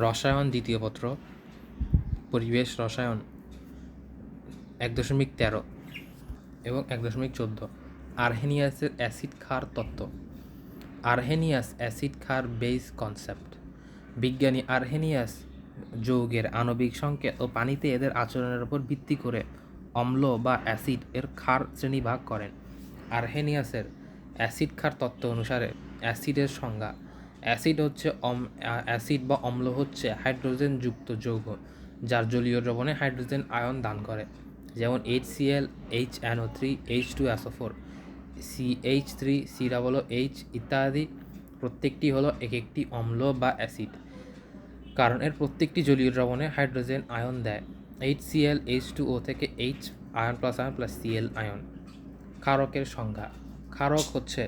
রসায়ন দ্বিতীয় পত্র, পরিবেশ রসায়ন এক দশমিক তেরো এবং এক দশমিক চোদ্দ। আর্হেনিয়াসের অ্যাসিড ক্ষার তত্ত্ব। আর্হেনিয়াস অ্যাসিড ক্ষার বেস কনসেপ্ট। বিজ্ঞানী আর্হেনিয়াস যৌগের আণবিক সংকেত ও পানিতে এদের আচরণের উপর ভিত্তি করে অম্ল বা অ্যাসিড এর ক্ষার শ্রেণীভাগ করেন। আর্হেনিয়াসের অ্যাসিড ক্ষার তত্ত্ব অনুসারে অ্যাসিডের সংজ্ঞা অ্যাসিড হচ্ছে অ্যাসিড বা অম্ল হচ্ছে হাইড্রোজেনযুক্ত যৌগ, যার জলীয় দ্রবণে হাইড্রোজেন আয়ন দান করে। যেমন H CL H NO three H two SO four C H three C double O H ইত্যাদি প্রত্যেকটি হলো এক একটি অম্ল বা অ্যাসিড। কারণ এর প্রত্যেকটি জলীয় দ্রবণে হাইড্রোজেন আয়ন দেয়। H CL H two O থেকে H ion plus ion plus CL আয়ন ক্ষারকের সংজ্ঞা ক্ষারক হচ্ছে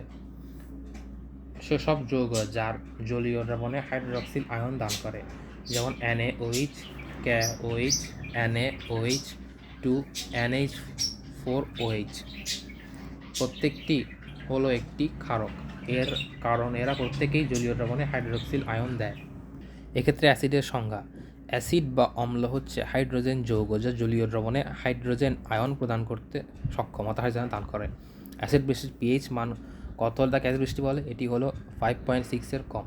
সেসব যৌগ যার জলীয় দ্রবণে হাইড্রক্সিল আয়ন দান করে। যেমন NaOH KOH NaOH two NH four OH প্রত্যেকটি হলো একটি ক্ষারক। এর কারণ এরা প্রত্যেকেই জলীয় দ্রবণে হাইড্রোক্সিল আয়ন দেয়। এক্ষেত্রে অ্যাসিডের সংজ্ঞা। অ্যাসিড বা অম্ল হচ্ছে হাইড্রোজেন যৌগ যা জলীয় দ্রবণে হাইড্রোজেন আয়ন প্রদান করতে সক্ষম, অর্থাৎ হাইড্রোজেন দান করে। অ্যাসিড বেসিস পিএইচ মান কত হলে তাকে অ্যাসিড বৃষ্টি বলে? এটি হলো ফাইভ পয়েন্ট সিক্সের কম।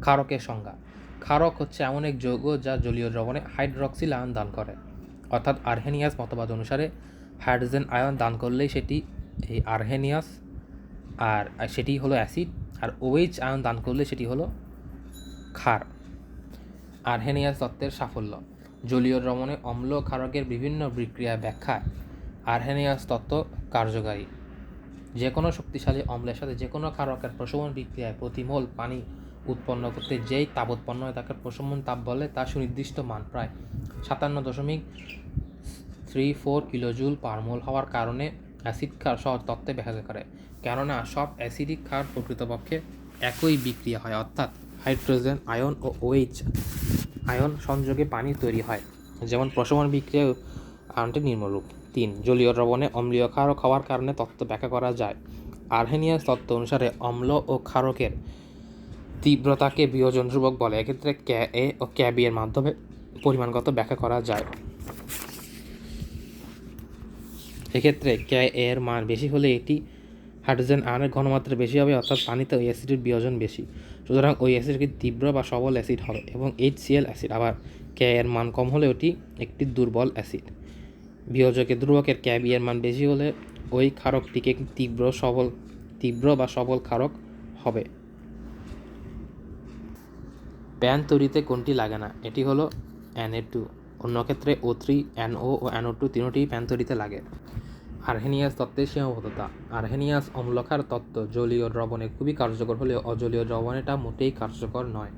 ক্ষারকের সংজ্ঞা। ক্ষারক হচ্ছে এমন এক যৌগ যা জলীয় দ্রবণে হাইড্রক্সিল আয়ন দান করে। অর্থাৎ আর্হেনিয়াস মতবাদ অনুসারে হাইড্রোজেন আয়ন দান করলেই সেটি এই আর্হেনিয়াস আর আর সেটি হলো অ্যাসিড আর ওএইচ আয়ন দান করলে সেটি হলো ক্ষার। আর্হেনিয়াস তত্ত্বের সাফল্য। জলীয় দ্রবণে অম্ল ক্ষারকের বিভিন্ন বিক্রিয়া ব্যাখ্যায় আর্হেনিয়াস তত্ত্ব কার্যকারী। যে কোনো শক্তিশালী অম্লের সাথে যে কোনো কারকের প্রশমন বিক্রিয়ায় প্রতি মোল পানি উৎপন্ন করতে যেই তাপ উৎপন্ন হয় তাকে প্রশমন তাপ বলে, তার সুনির্দিষ্ট মান প্রায় সাতান্ন দশমিক three four kilojoule per mole হওয়ার কারণে অ্যাসিড ক্ষার সহ তত্ত্বে ব্যাখ্যা করে। কেননা, সব অ্যাসিডিক ক্ষার প্রকৃতপক্ষে একই বিক্রিয়া হয়, অর্থাৎ হাইড্রোজেন, আয়ন ও ওএইচ আয়ন সংযোগে পানি তৈরি হয়, যেমন প্রশমন বিক্রিয়া আয়নটি নিম্নরূপ তিন, জলীয় দ্রবণে অম্লীয় ক্ষারক হওয়ার কারণে তত্ত্ব ব্যাখ্যা করা যায়। আর্হেনিয়াস তত্ত্ব অনুসারে অম্ল ও ক্ষারকের তীব্রতাকে বিয়োজন ধ্রুবক বলে। এক্ষেত্রে ক্যা, এ ও ক্যা, বি এর মাধ্যমে পরিমাণগত ব্যাখ্যা করা যায়। এক্ষেত্রে ক্যা এর মান বেশি হলে এটি হাইড্রোজেন আয়নের ঘনমাত্রা বেশি হবে, অর্থাৎ পানিতে ওই অ্যাসিডের বিয়োজন বেশি। সুতরাং ওই অ্যাসিডকে তীব্র বা সবল অ্যাসিড হবে এবং এইচ সিএল অ্যাসিড। আবার ক্যা, এর মান কম হলে ওটি একটি দুর্বল অ্যাসিড। বিয়োজকের ধ্রুবকের ক্যাবি এর মান বেশি হলে ওই ক্ষারকটিকে তীব্র সবল, তীব্র বা সবল ক্ষারক হবে। প্যান তৈরিতে কোনটি লাগে না? এটি হলো এনএ টু অন্য ক্ষেত্রে ও থ্রি এনও ও এনও টু তিনটি প্যান তৈরিতে লাগে। আর্হেনিয়াস তত্ত্বের সীমাবদ্ধতা। আর্হেনিয়াস অম্লক্ষার তত্ত্ব জলীয় দ্রবণে খুবই কার্যকর হলেও অজলীয় দ্রবণে তা মোটেই কার্যকর নয়।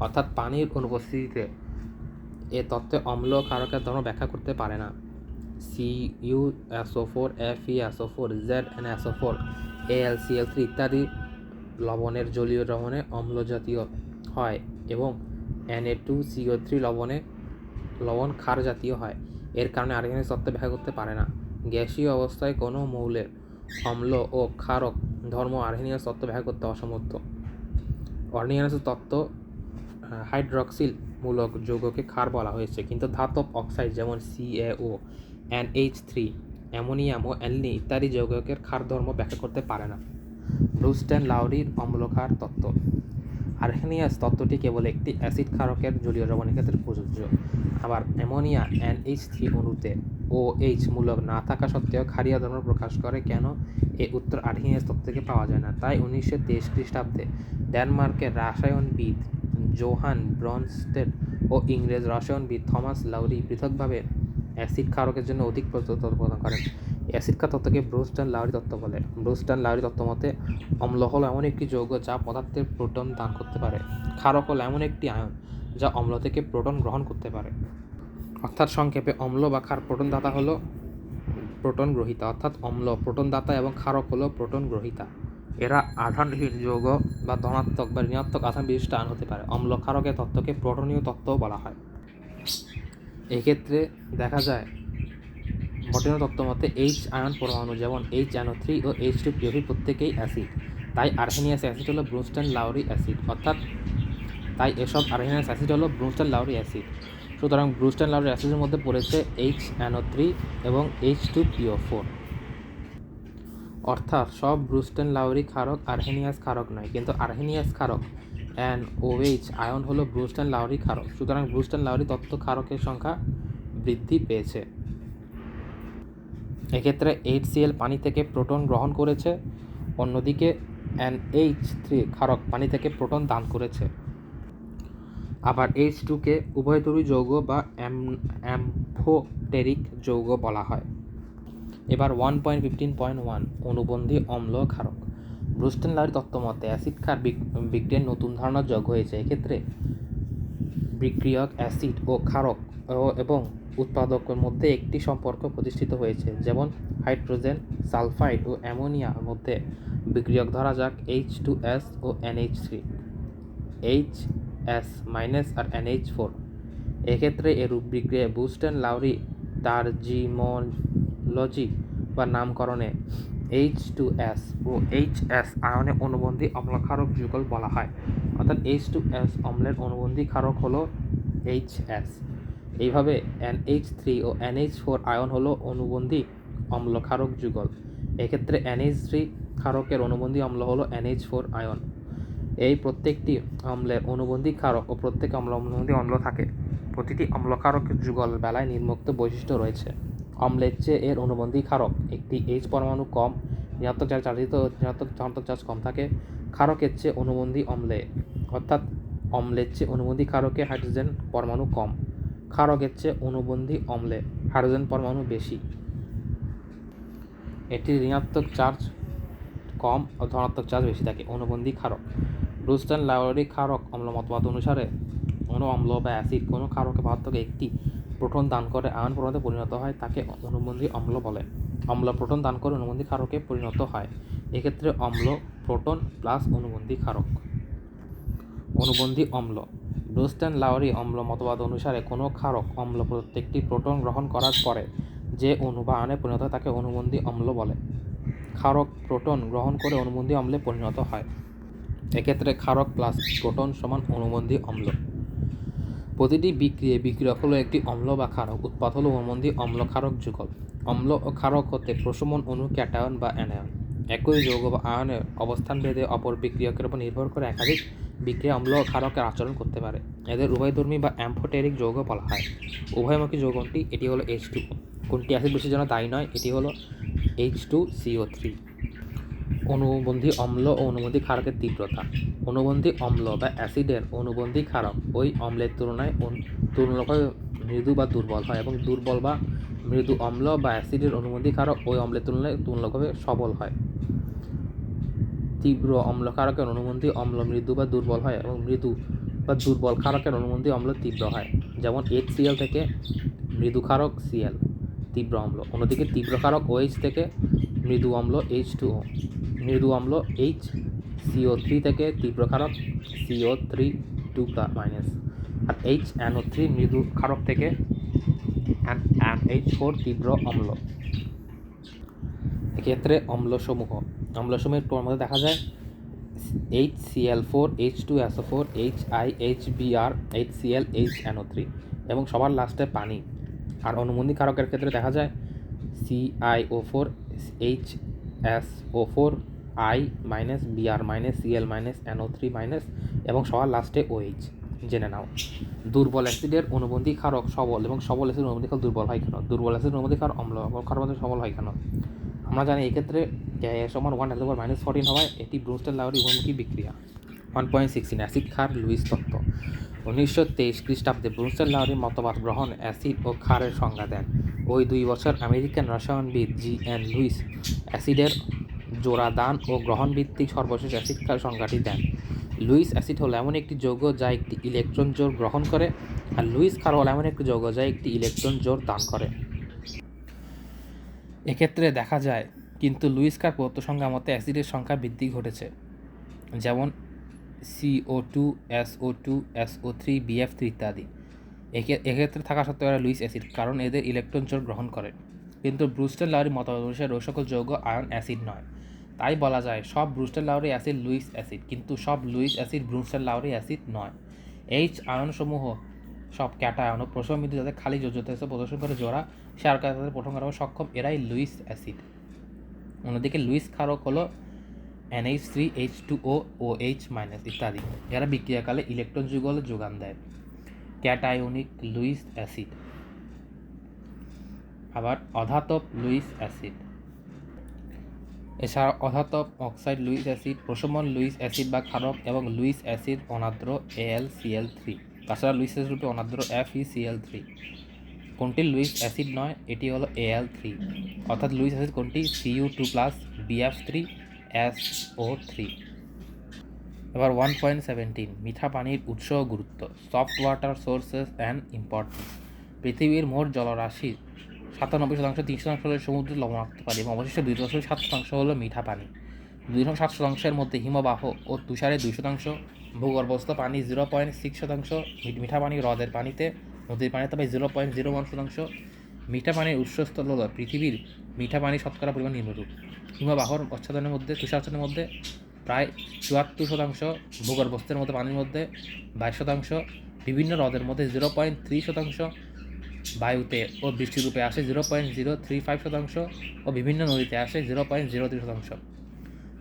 অর্থাৎ পানির অনুপস্থিতিতে এ তত্ত্বে অম্ল ক্ষারকের ধর্ম ব্যাখ্যা করতে পারে না। C U SO four F E SO four Z N SO four A L C L three ইত্যাদি লবণের জলীয় দ্রবণে অম্ল জাতীয় হয় এবং N A two CO three লবণে লবণ ক্ষার জাতীয় হয়। এর কারণে আর্গেনিক তত্ত্ব ব্যাখ্যা করতে পারে না। গ্যাসীয় অবস্থায় কোনো মৌলের অম্ল ও ক্ষারক ধর্ম আর্হেনিয়াস তত্ত্ব ব্যাখ্যা করতে অসমর্থ। অর্নিয়াসের তত্ত্ব হাইড্রক্সিল মূলক যৌগকে ক্ষার বলা হয়েছে, কিন্তু ধাতব অক্সাইড যেমন সিএও এনএইচ থ্রি, অ্যামোনিয়াম ও অ্যালনি ইত্যাদি যৌগকের ক্ষার ধর্ম ব্যাখ্যা করতে পারে না। ব্রুস্টেন লাউরির অম্লক্ষার তত্ত্ব। আর্হেনিয়াস তত্ত্বটি কেবল একটি অ্যাসিড ক্ষারকের জলীয় দ্রবণের ক্ষেত্রে প্রযোজ্য। আবার অ্যামোনিয়া এনএইচ থ্রি অণুতে ও এইচ মূলক না থাকা সত্ত্বেও ক্ষারীয় ধর্ম প্রকাশ করে কেন এ উত্তর আর্হেনিয়াস তত্ত্ব থেকে পাওয়া যায় না। তাই উনিশশো তেইশ খ্রিস্টাব্দে ডেনমার্কের রসায়নবিদ জোহান ব্রনস্টেড ও ইংরেজ রসায়নবিদ থমাস লাউরি পৃথকভাবে অ্যাসিড ক্ষারকের জন্য অধিক তত্ত্ব প্রদান করেন। অ্যাসিড ক্ষার তত্ত্বকে ব্রুস্টান লাউরি তত্ত্ব বলে। ব্রুস্টান লাউরি তত্ত্ব মতে অম্ল হল এমন একটি যৌগ যা পদার্থের প্রোটন দান করতে পারে। ক্ষারক হল এমন একটি আয়ন যা অম্ল থেকে প্রোটন গ্রহণ করতে পারে। অর্থাৎ সংক্ষেপে, অম্ল বা ক্ষার প্রোটন দাতা হলো প্রোটন গ্রহিতা। অর্থাৎ অম্ল প্রোটন দাতা এবং ক্ষারক হলো প্রোটন গ্রহিতা। এরা আধানহীন যৌগ বা ধনাত্মক বা ঋণাত্মক আধান বিশিষ্ট আয়ন হতে পারে। অম্ল ক্ষারকের তত্ত্বকে প্রোটনীয় তত্ত্বও বলা হয়। এক্ষেত্রে দেখা যায় বটনীয় তত্ত্ব মতে এইচ আয়ন পরমাণু যেমন এইচ অ্যানো থ্রি ও এইচ টু পিওভি প্রত্যেকেই অ্যাসিড তাই আর্হেনিয়াস অ্যাসিড হলো ব্রুস্টেন লাউরি অ্যাসিড অর্থাৎ তাই এসব আর্হেনিয়াস অ্যাসিড হলো ব্রুস্টার লাউরি অ্যাসিড সুতরাং ব্রুস্টার লাউরি অ্যাসিডের মধ্যে পড়েছে এইচ অ্যানো থ্রি এবং H two P O four অর্থাৎ সব ব্রুস্টেন লাউরি ক্ষারক আর্হেনিয়াস ক্ষারক নয়, কিন্তু আর্হেনিয়াস ক্ষারক অ্যান ওএইচ আয়ন হলো ব্রুস্টেন লাউরি ক্ষারক। সুতরাং ব্রুস্টেন লাউরি তত্ত্ব ক্ষারকের সংখ্যা বৃদ্ধি পেয়েছে। এক্ষেত্রে এইচ সিএল পানি থেকে প্রোটন গ্রহণ করেছে, অন্যদিকে অ্যান এইচ থ্রি ক্ষারক পানি থেকে প্রোটন দান করেছে। আবার এইচ টুকে উভয়তরী যৌগ বা অ্যাম্ফোটেরিক যৌগ বলা হয়। এবার one point fifteen point one অনুবন্ধী অম্ল ক্ষারক। ব্রুস্টেন লাউরি তত্ত্ব মতে অ্যাসিড ক্ষার বিক- বিক্রিয়ার নতুন ধারণার যোগ হয়েছে। এক্ষেত্রে বিক্রিয়ক অ্যাসিড ও ক্ষারক এবং উৎপাদকের মধ্যে একটি সম্পর্ক প্রতিষ্ঠিত হয়েছে, যেমন হাইড্রোজেন, সালফাইড ও অ্যামোনিয়ার মধ্যে বিক্রিয়ক ধরা যাক এইচ টু এস ও NH three H S minus আর এনএইচ ফোর এক্ষেত্রে এরূপ বিক্রিয়া বুস্টেন লাউরি তার টার্জিমোলজি বা নামকরণে এইচ টু এস ও এইচ এস আয়নে অনুবন্ধী অম্লক্ষারক যুগল বলা হয়। অর্থাৎ এইচ টু এস অম্লের অনুবন্ধী ক্ষারক হলো এইচ এস এইভাবে এনএইচ থ্রি ও এনএইচ ফোর আয়ন হলো অনুবন্ধী অম্লক্ষারক যুগল। এক্ষেত্রে এনএইচ থ্রি ক্ষারকের অনুবন্ধী অম্ল হলো এনএইচ ফোর আয়ন। এই প্রত্যেকটি অম্লের অনুবন্ধী ক্ষারক ও প্রত্যেক অম্ল অনুবন্ধী অম্ল থাকে। প্রতিটি অম্লক্ষারক যুগল বেলায় নির্মুক্ত বৈশিষ্ট্য রয়েছে। অম্লের চেয়ে এর অনুবন্ধী ক্ষারক। একটি এইচ পরমাণু কম, ঋণাত্মক চার্জ চার্জিত, ঋণাত্মক ধনাত্মক চার্জ কম থাকে, ক্ষারকের চেয়ে অনুবন্ধী অম্লে। অর্থাৎ অম্লের চেয়ে অনুবন্ধী ক্ষারকে হাইড্রোজেন পরমাণু কম, ক্ষারকের চেয়ে অনুবন্ধী অম্লে, হাইড্রোজেন পরমাণু বেশি। এটি ঋণাত্মক চার্জ কম ও ধনাত্মক চার্জ বেশি থাকে, অনুবন্ধী ক্ষারক। ব্রুস্টন লাউরি ক্ষারক অম্ল মতবাদ অনুসারে কোনো অম্ল বা অ্যাসিড কোনো ক্ষারকে পদার্থকে একটি প্রোটন দান করে আয়ন পরমাণুতে পরিণত হয়, তাকে অনুবন্ধী অম্ল বলে। অম্ল প্রোটন দান করে অনুবন্ধী ক্ষারকে পরিণত হয়। এক্ষেত্রে অম্ল প্রোটন প্লাস অনুবন্ধী ক্ষারক। অনুবন্ধী অম্ল। ব্রুস্টেন লাউরি অম্ল মতবাদ অনুসারে কোনো ক্ষারক অম্ল প্রত্যেকটি প্রোটন গ্রহণ করার পরে যে আয়নে পরিণত হয় তাকে অনুবন্ধী অম্ল বলে। ক্ষারক প্রোটন গ্রহণ করে অনুবন্ধী অম্লে পরিণত হয়। এক্ষেত্রে ক্ষারক প্লাস প্রোটন সমান অনুবন্ধী অম্ল। প্রতিটি বিক্রিয়া বিক্রিয়ক হলো একটি অম্ল বা ক্ষারক। উৎপাদ হলো অনুবন্ধী অম্ল ক্ষারক যুগল। অম্ল ও ক্ষারক হতে প্রশমন অণু ক্যাটায়ন বা অ্যানায়ন। একই যৌগ বা আয়নের অবস্থান ভেদে অপর বিক্রিয়কের উপর নির্ভর করে একাধিক বিক্রিয়া অম্ল ক্ষারকের আচরণ করতে পারে। এদের উভয়ধর্মী বা অ্যাম্ফোটেরিক যৌগ বলা হয়। উভয়মুখী যৌগটি এটি হলো এইচ টু কোনটি অ্যাসিড বেশি জন্য দায়ী নয়, এটি হলো এইচ টু সিও থ্রি অনুবন্ধী অম্ল ও অনুবন্ধী ক্ষারকের তীব্রতা। অনুবন্ধী অম্ল বা অ্যাসিডের অনুবন্ধী ক্ষারক ওই অম্লের তুলনায় তুলনাভাবে মৃদু বা দুর্বল হয় এবং দুর্বল বা মৃদু অম্ল বা অ্যাসিডের অনুবন্ধী ক্ষারক ওই অম্লের তুলনায় তুলনাভাবে সবল হয়। তীব্র অম্ল ক্ষারকের অনুবন্ধী অম্ল মৃদু বা দুর্বল হয় এবং মৃদু বা দুর্বল ক্ষারকের অনুবন্ধী অম্ল তীব্র হয়, যেমন এইচ সিএল থেকে মৃদু ক্ষারক সিএল তীব্র অম্ল। অন্যদিকে তীব্র ক্ষারক ওএইচ থেকে মৃদু অম্ল এইচ টু ও মৃদু অম্ল এইচ সিও থ্রি থেকে তীব্র ক্ষারক সিও থ্রি টু মাইনাস আর এইচ এনও থ্রি মৃদু ক্ষারক থেকে এইচ ফোর তীব্র অম্ল। এক্ষেত্রে অম্লসমূহ। অম্লসমূহের মধ্যে দেখা যায় H CL four H two SO four H I H B R H CL H NO three এবং সবার লাস্টে পানি। আর অনুবন্ধী কারকের ক্ষেত্রে দেখা যায় CIO four H S O four I minus BR minus CL minus NO three minus এবং সবার লাস্টে ওএইচ জেনে নাও। দুর্বল অ্যাসিডের অনুবন্ধী ক্ষারক সবল এবং সবল অ্যাসিড অনুবন্ধী ক্ষারক দুর্বল হয় কেন? দুর্বল অ্যাসিড অনুবন্ধী ক্ষারক অম্ল মধ্যে সবল হয় কেন? আমরা জানি এক্ষেত্রে কে সমান ওয়ানের উপর মাইনাস ফোরটিন হওয়ায় এটি ব্রুস্টার লাউরি উভমুখী বিক্রিয়া। ওয়ান পয়েন্ট সিক্সটিন অ্যাসিড ক্ষার লুইস তত্ত্ব। উনিশশো তেইশ খ্রিস্টাব্দে ব্রুস্টার লাউরি মতবাদ গ্রহণ অ্যাসিড ও ক্ষারের সংজ্ঞা দেন। ওই দুই বছর আমেরিকান রসায়নবিদ জি এন লুইস অ্যাসিডের জোড়া দান ও গ্রহণ ভিত্তিক সর্বশেষ অ্যাসিড সংজ্ঞাটি দেন। লুইস অ্যাসিড হলো এমন একটি যৌগ যা একটি ইলেকট্রন জোর গ্রহণ করে আর লুইস ক্ষার হলো এমন একটি যৌগ যা একটি ইলেকট্রন জোর দান করে। এক্ষেত্রে দেখা যায়, কিন্তু লুইস কার প্রদত্ত সংখ্যা মতে অ্যাসিডের সংখ্যা বৃদ্ধি ঘটেছে। যেমন CO two SO two SO three BF three ইত্যাদি। এক্ষেত্রে থাকা সত্ত্বেও এরা লুইস অ্যাসিড, কারণ এদের ইলেকট্রন জোর গ্রহণ করে। কিন্তু ব্রুস্টার লাউরি মতবাদ অনুসারে ওই সকল যৌগ আয়ন অ্যাসিড নয়। তাই বলা যায়, সব Bronsted Lowry acid Lewis acid, কিন্তু সব Lewis acid Bronsted Lowry acid নয়। এইচ আয়নসমূহ সব ক্যাটায়ন ও প্রশমিত যাদের খালি যোজ্যতা প্রদর্শন করে জোড়া করে তাদের প্রথম করা সক্ষম, এরাই লুইস অ্যাসিড। অন্যদিকে লুইস ক্ষারক হলো NH three H two O O H minus ইত্যাদি। এরা বিক্রিয়াকালে ইলেকট্রন যুগল যোগান দেয়। Cationic Lewis acid. আবার অধাতব লুইস অ্যাসিড। এছাড়া অধাতব অক্সাইড লুইস অ্যাসিড, প্রশমন লুইস অ্যাসিড বা ক্ষারক এবং লুইস অ্যাসিড অনাদ্র এল সিএল থ্রি তাছাড়া লুইস অ্যাসিড রূপে অনাদ্র এফ ই সিএল থ্রি কোনটি লুইস অ্যাসিড নয়, এটি হলো এএল থ্রি অর্থাৎ লুইস অ্যাসিড কোনটি? CU two plus BF three S O three এবার ওয়ান পয়েন্ট সেভেন্টিন মিঠা পানির উৎস গুরুত্ব soft water sources and importance পৃথিবীর মোট জলরাশির সাতানব্বই শতাংশ, তিন শতাংশ হলো সমুদ্রের লবণাক্ত পানি এবং অবশিষ্ট দুই দশমিক সাত শতাংশ হলো মিঠা পানি। দুই দশমিক সাত শতাংশের মধ্যে হিমবাহ ও তুষারের দুই শতাংশ, ভূগর্ভস্থ পানি জিরো পয়েন্ট সিক্স শতাংশ মিঠা পানি হ্রদের পানিতে, নদীর পানিতে পাই জিরো পয়েন্ট জিরো ওয়ান শতাংশ। মিঠা পানির উৎসস্থল হলো পৃথিবীর মিঠা পানি শতকরা পরিমাণ নিম্নরূপ। হিমবাহর আচ্ছাদনের মধ্যে, তুষারাচ্ছাদনের মধ্যে প্রায় চুয়াত্তর শতাংশ ভূগর্ভস্থের মধ্যে পানির মধ্যে, বাইশ শতাংশ বিভিন্ন হ্রদের মধ্যে, জিরো পয়েন্ট থ্রি শতাংশ বায়ুতে ও বৃষ্টিরূপে আসে, zero point zero three five শতাংশ ও বিভিন্ন নদীতে আসে, জিরো পয়েন্ট জিরো থ্রি শতাংশ।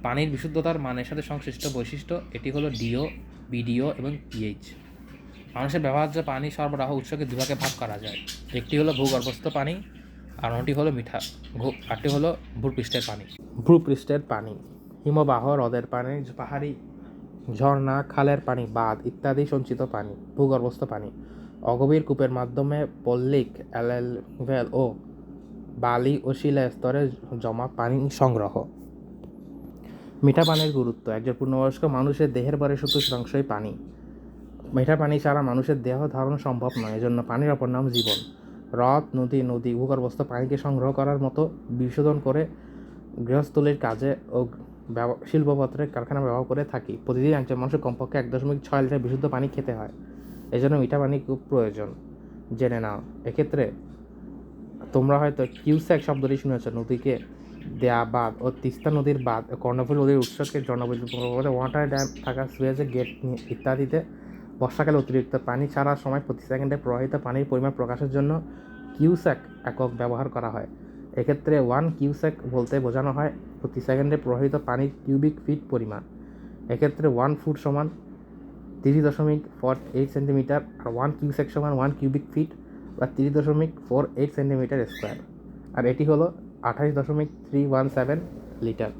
পানির বিশুদ্ধতার মানের সাথে সংশ্লিষ্ট বৈশিষ্ট্য, এটি হলো ডিও, বিডিও এবং পিএইচ। মানুষের ব্যবহার্য পানি সরবরাহ উৎসকে দুভাগে ভাগ করা যায়। একটি হলো ভূগর্ভস্থ পানি, আর অন্যটি হলো মিঠা। আরটি হলো ভূপৃষ্ঠের পানি। ভূপৃষ্ঠের পানি। হিমবাহ হ্রদের পানি পাহাড়ি ঝর্ণা খালের পানি, বাঁধ ইত্যাদি সঞ্চিত পানি ভূগর্ভস্থ পানি। অগভীর কূপের মাধ্যমে পল্লিক অ্যালভেল ও বালি ও শিলা স্তরে জমা পানি সংগ্রহ মিঠা পানির গুরুত্ব একজন পূর্ণবয়স্ক মানুষের দেহের পরে সত্তর শতাংশই পানি। মিঠা পানি ছাড়া মানুষের দেহ ধারণ সম্ভব নয় এজন্য পানির অপর নাম জীবন হ্রদ, নদী নদী, ভূগর্ভস্থ পানিকে সংগ্রহ করার মতো বিশোধন করে গৃহস্থলীর কাজে ও শিল্পপত্রের কারখানা ব্যবহার করে থাকি। প্রতিদিন একজন মানুষের কমপক্ষে এক দশমিক ছয় লিটার বিশুদ্ধ পানি খেতে হয়। এজন্য মিঠা পানি খুব প্রয়োজন। জেনে নাও। এক্ষেত্রে তোমরা হয়তো কিউস্যাক শব্দটি শুনেছ। নদীকে দেয়া বাঁধ ও তিস্তা নদীর বাঁধ কর্ণফুলী নদীর উৎসকে জনবৈদ্যুতিক ওয়াটার ড্যাম থাকা সুয়েজের গেট ইত্যাদিতে বর্ষাকালে অতিরিক্ত পানি ছাড়ার সময় প্রতি সেকেন্ডে প্রবাহিত পানির পরিমাণ প্রকাশের জন্য কিউস্যাক একক ব্যবহার করা হয়। এক্ষেত্রে ওয়ান কিউসেক বলতে বোঝানো হয় প্রতি সেকেন্ডে প্রবাহিত পানির কিউবিক ফিট পরিমাণ। এক্ষেত্রে ওয়ান ফুট সমান তিরিশ দশমিক ফোর এইট সেন্টিমিটার আর ওয়ান কিউসেক সমান ওয়ান কিউবিক ফিট বা তিরিশ দশমিক ফোর এইট সেন্টিমিটার স্কোয়ার আর এটি হলো আঠাশ দশমিক থ্রি ওয়ান সেভেন লিটার